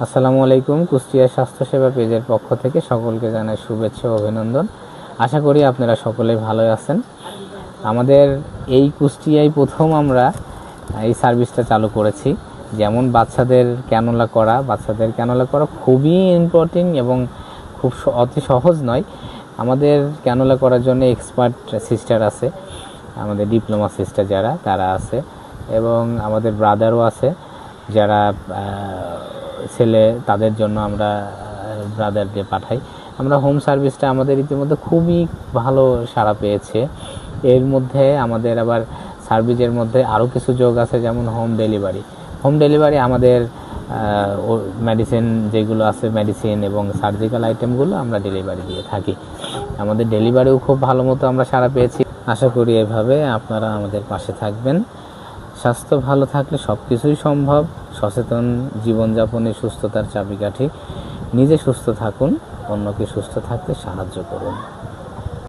আসসালামু আলাইকুম, কুষ্টিয়া স্বাস্থ্যসেবা পেজের পক্ষ থেকে সকলকে জানাই শুভেচ্ছা ও অভিনন্দন। আশা করি আপনারা সকলেই ভালো আছেন। আমাদের এই কুষ্টিয়ায় প্রথম আমরা এই সার্ভিসটা চালু করেছি। যেমন বাচ্চাদের ক্যানোলা করা, বাচ্চাদের ক্যানোলা করা খুবই ইম্পর্টেন্ট এবং খুব অতি সহজ নয়। আমাদের ক্যানোলা করার জন্য এক্সপার্ট সিস্টার আছে। আমাদের ডিপ্লোমা সিস্টার যারা, তারা আছে। এবং আমাদের ব্রাদারও আছে। যারা ছেলে, তাদের জন্য আমরা ব্রাদার দিয়ে পাঠাই। আমরা হোম সার্ভিসটা আমাদের ইতিমধ্যে খুবই ভালো সাড়া পেয়েছে। এর মধ্যে আমাদের আবার সার্ভিসের মধ্যে আরও কিছু যোগ আছে, যেমন হোম ডেলিভারি হোম ডেলিভারি আমাদের মেডিসিন যেগুলো আছে মেডিসিন এবং সার্জিক্যাল আইটেমগুলো আমরা ডেলিভারি দিয়ে থাকি। আমাদের ডেলিভারিও খুব ভালো মতো আমরা সাড়া পেয়েছি। আশা করি এভাবে আপনারা আমাদের পাশে থাকবেন। স্বাস্থ্য ভালো থাকলে সব কিছুই সম্ভব। সচেতন জীবনযাপনে সুস্থতার চাবিকাঠি। নিজে সুস্থ থাকুন, অন্যকে সুস্থ থাকতে সাহায্য করুন।